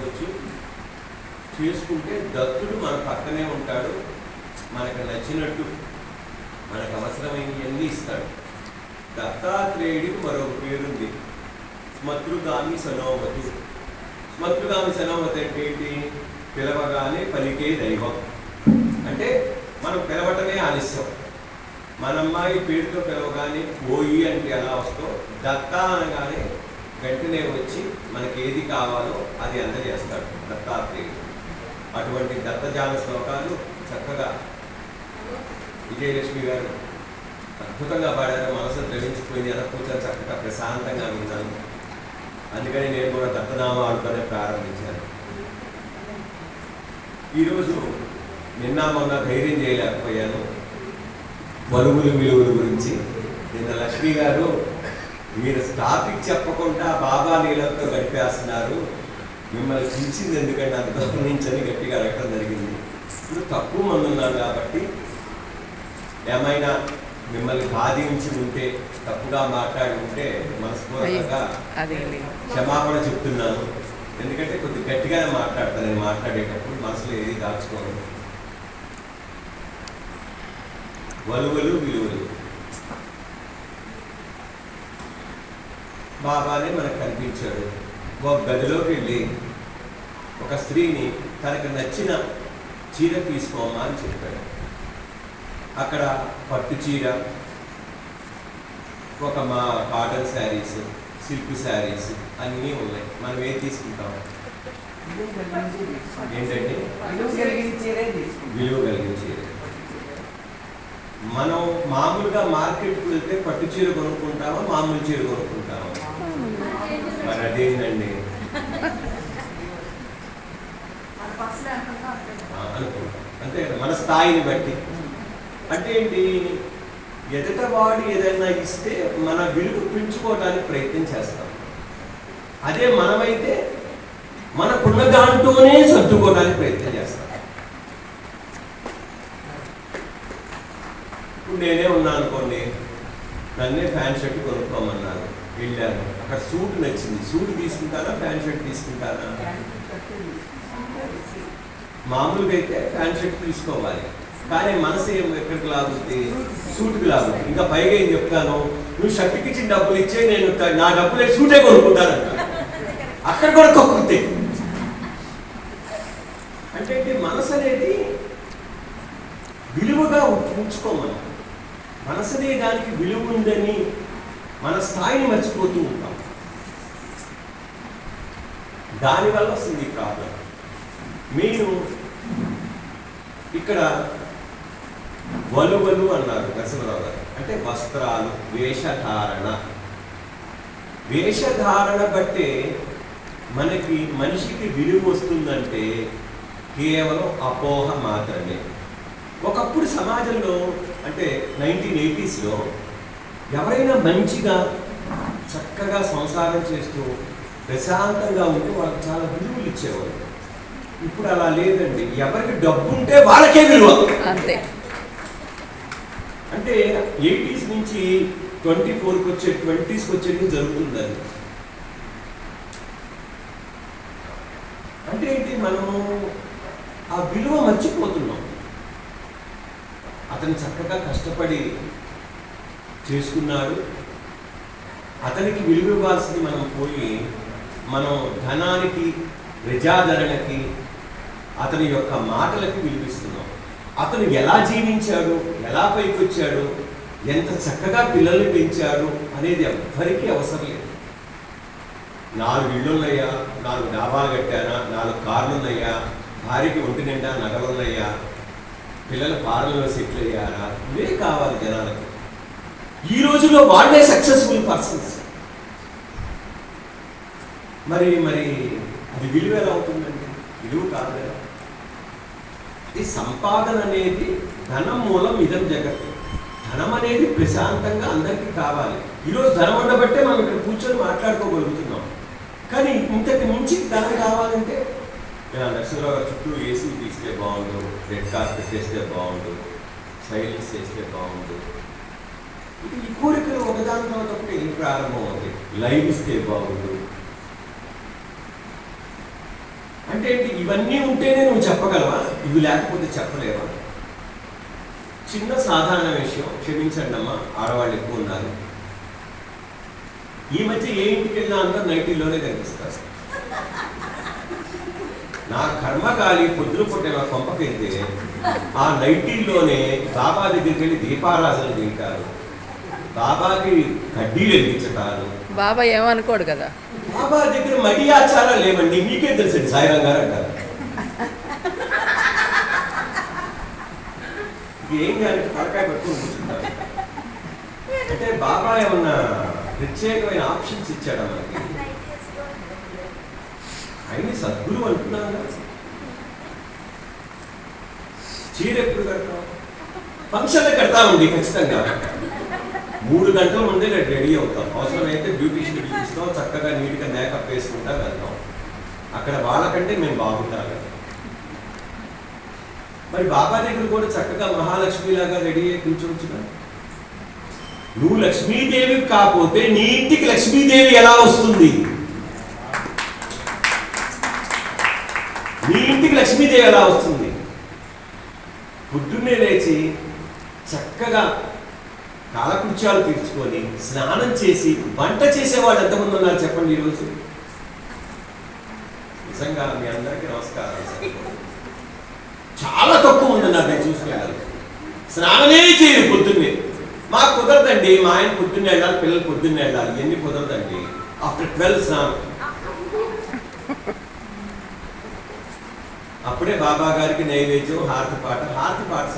చేసుకోవచ్చు. చేసుకుంటే దత్తుడు మన పక్కనే ఉంటాడు. మనకు నచ్చినట్టు మనకు అవసరమైనవన్నీ ఇస్తాడు. దత్తాత్రేయుడికి మరొక పేరుంది. స్మతృగామి సనోమతి స్మతృగామి సనోమతి అంటే ఏంటి? పిలవగానే పలికే దైవం. అంటే మనం పిలవటమే ఆలస్యం. మన అమ్మాయి పేరుతో పిలవగానే పోయి అంటే ఎలా వస్తో? దత్త అనగానే వెంటనే వచ్చి మనకి ఏది కావాలో అది అందజేస్తాడు దత్తాత్రేయుడు. అటువంటి దత్తజాల శ్లోకాలు చక్కగా విజయలక్ష్మి గారు అద్భుతంగా పాడారు. మనసు ద్రవించిపోయింది. అలా కూర్చొని చక్కగా ప్రశాంతంగా విన్నాను. అందుకని నేను కూడా దత్తనామాలతోనే ప్రారంభించాను. ఈరోజు నిన్న మొన్న ధైర్యం చేయలేకపోయాను. వలుగులు విలువల గురించి. నిన్న లక్ష్మి గారు మీరు టాపిక్ చెప్పకుండా బాబా నీళ్ళతో గడిపేస్తున్నారు. మిమ్మల్ని పిలిచింది ఎందుకంటే అంత గమనించని గట్టిగా అడగటం జరిగింది. ఇప్పుడు తక్కువ మంది ఉన్నారు కాబట్టి ఏమైనా మిమ్మల్ని బాధించి ఉంటే తప్పుగా మాట్లాడి ఉంటే మనస్ఫూర్తిగా క్షమాపణ చెప్తున్నాను. ఎందుకంటే కొద్ది గట్టిగానే మాట్లాడతాను నేను మాట్లాడేటప్పుడు మనసులో ఏది దాచుకోను. వలువలు విలువలు. బాబానే మనకు కనిపించాడు. ఒక గదిలోకి వెళ్ళి ఒక స్త్రీని తనకు నచ్చిన చీర తీసుకోమా అని చెప్పాడు. అక్కడ పట్టు చీర ఒక మా కాటన్ శారీస్ సిల్క్ శారీస్ అన్నీ ఉన్నాయి. మనం ఏం తీసుకుంటాం? ఏంటంటే విలువ కలిగించేది మనం మామూలుగా మార్కెట్కి వెళ్తే పట్టు చీర కొనుక్కుంటామా మామూలు చీర కొనుక్కుంటామా? మరి అదేంటండి అనుకుంటాం. అంతే మన స్థాయిని బట్టి. అంటే ఏంటి? ఎదుట వాడు ఏదైనా ఇస్తే మన విలువ పెంచుకోవడానికి ప్రయత్నం చేస్తాం. అదే మనమైతే మనకున్న దాంట్లోనే సర్దుకోవడానికి ప్రయత్నం చేస్తాం. ఇప్పుడు నేనే ఉన్నాను అనుకోండి నన్నే ఫ్యాన్ షర్ట్ కొనుక్కోమన్నారు. వెళ్ళాను. అక్కడ సూట్ నచ్చింది. సూట్ తీసుకుంటానా ఫ్యాన్ షర్ట్ తీసుకుంటారా మామూలుగా అయితే ఫ్యాన్ షర్ట్ తీసుకోవాలి. కానీ మనసు ఏం ఎక్కడికి లాగుద్ది? సూట్కి లాగుతుంది ఇంకా పైగా ఏం చెప్తాను? నువ్వు షర్ట్కి ఇచ్చిన డబ్బులు ఇచ్చే నేను నా డబ్బులే సూటే కొనుక్కుంటానంట అక్కడ కూడా కొక్కుతే అంటే మనసు అనేది విలువగా ఉంచుకోమని. మనసునే దానికి విలువ ఉందని మన స్థాయిని మర్చిపోతూ ఉంటాం. దానివల్ల వస్తుంది ప్రాబ్లం. మీరు ఇక్కడ వలువలు అన్నారు నరసింహరావు గారు. అంటే వస్త్రాలు వేషధారణ. వేషధారణ బట్టే మనకి మనిషికి విలువ వస్తుందంటే కేవలం అపోహ మాత్రమే. ఒకప్పుడు సమాజంలో అంటే నైన్టీన్ ఎయిటీస్లో ఎవరైనా మంచిగా చక్కగా సంసారం చేస్తూ ప్రశాంతంగా ఉంటే వాళ్ళకి చాలా విలువలు ఇచ్చేవారు ఇప్పుడు అలా లేదండి. ఎవరికి డబ్బు ఉంటే వాళ్ళకే విలువ. అంతే. అంటే ఎయిటీస్ నుంచి ట్వంటీ ఫోర్కి వచ్చే ట్వంటీస్కి వచ్చేది జరుగుతుంది అది అంటే ఏంటి మనము ఆ విలువ మర్చిపోతున్నాం. అతను చక్కగా కష్టపడి చేసుకున్నాడు. అతనికి విలువ ఇవ్వాల్సింది మనం పోయి మనం ధనానికి ప్రజాదరణకి అతని యొక్క మాటలకి విలువిస్తున్నాం. అతను ఎలా జీవించాడు ఎలా పైకి వచ్చాడు ఎంత చక్కగా పిల్లల్ని పెంచాడు అనేది ఎవ్వరికీ అవసరం లేదు. నాలుగు ఇళ్ళున్నాయా నాలుగు డాబాలు కట్టానా నాలుగు కార్లు ఉన్నాయా భార్యకి ఒంటి నిండా నగలున్నాయా పిల్లలు ఫారెన్లో సెటిల్ అయ్యారా ఇవే కావాలి జనాలకి. ఈ రోజుల్లో వాళ్ళే సక్సెస్ఫుల్ పర్సన్స్ మరి మరి అది విలువ ఎలా అవుతుందండి? విలువ కాదు కదా. ఈ సంపాదన అనేది ధనం మూలం ఇదం జగత్తు. ధనం అనేది ప్రశాంతంగా అందరికీ కావాలి. ఈరోజు ధనం ఉండబట్టే మనం ఇక్కడ కూర్చొని మాట్లాడుకోగలుగుతున్నాం. కానీ ఇంతకు మించి ధనం కావాలంటే నరసింహరావు గారు చుట్టూ ఏసీ తీస్తే బాగుండు రెడ్ కార్పెట్ వేస్తే బాగుండు సైలెన్స్ చేస్తే బాగుండు. ఇది ఈ కోరికలు ఒకదాని తర్వాత ఒకటి ప్రారంభం అవుతాయి లైవ్ ఇస్తే బాగుండు. అంటే ఏంటి? ఇవన్నీ ఉంటేనే నువ్వు చెప్పగలవా? ఇవి లేకపోతే చెప్పలేవా? చిన్న సాధారణ విషయం క్షమించండి అమ్మా ఆడవాళ్ళు ఎక్కువ ఉన్నారు. ఈ మధ్య ఏ ఇంటికి వెళ్ళినా అంతా నైటీల్లోనే కనిపిస్తారు. నా కర్మకాలి పొద్దున పుట్టిన కొంపకెళ్తే ఆ నైటీల్లోనే బాబా దగ్గరికి వెళ్ళి దీపారాధన తింటారు బాబాకి కడ్డీలు వెలిగించటాలు బాబా ఏమనుకోడు కదా? బాబా దగ్గర మడి ఆచారాలు లేవండి మీకే తెలుసండి సాయిరాం గారు అంటారు. ఏం కానీ తలకాయ పట్టుకుని కూర్చుంటారు. అంటే బాబా ఏమన్నా ప్రత్యేకమైన ఆప్షన్స్ ఇచ్చాడా మనకి? ఆయన్ని సద్గురువు అంటున్నాను చీర ఎప్పుడు కడతాం ఫంక్షన్లు కడతామండి ఖచ్చితంగా. మూడు గంటల ముందే నేను రెడీ అవుతాం. అవసరమైతే బ్యూటీషియన్ పిలిపిస్తాం చక్కగా నీట్గా మేకప్ వేసుకుంటా వెళ్తాం. అక్కడ వాళ్ళకంటే మేము బాగుంటాం మరి బాబా దగ్గర కూడా చక్కగా మహాలక్ష్మిలాగా రెడీ అయ్యి కూర్చోవచ్చుగా నువ్వు లక్ష్మీదేవి కాకపోతే నీ ఇంటికి లక్ష్మీదేవి ఎలా వస్తుంది నీ ఇంటికి లక్ష్మీదేవి ఎలా వస్తుంది. పొద్దున్నే లేచి చక్కగా కాలకృత్యాలు తీర్చుకొని స్నానం చేసి వంట చేసేవాళ్ళు ఎంతమంది ఉన్నారు చెప్పండి ఈరోజు? నిజంగా మీ అందరికీ నమస్కారం చాలా తక్కువ ఉంది నాకు నేను చూసుకెళ్ళాలి స్నానమే చేయరు పొద్దున్నే. మాకు కుదరదండి మా ఆయన పొద్దున్నే వెళ్ళాలి పిల్లలు పొద్దున్నే వెళ్ళాలి. ఎన్ని కుదరదండి. ఆఫ్టర్ ట్వెల్వ్ స్నానం. అప్పుడే బాబా గారికి నైవేద్యం హారతి పాట. హారతి పాట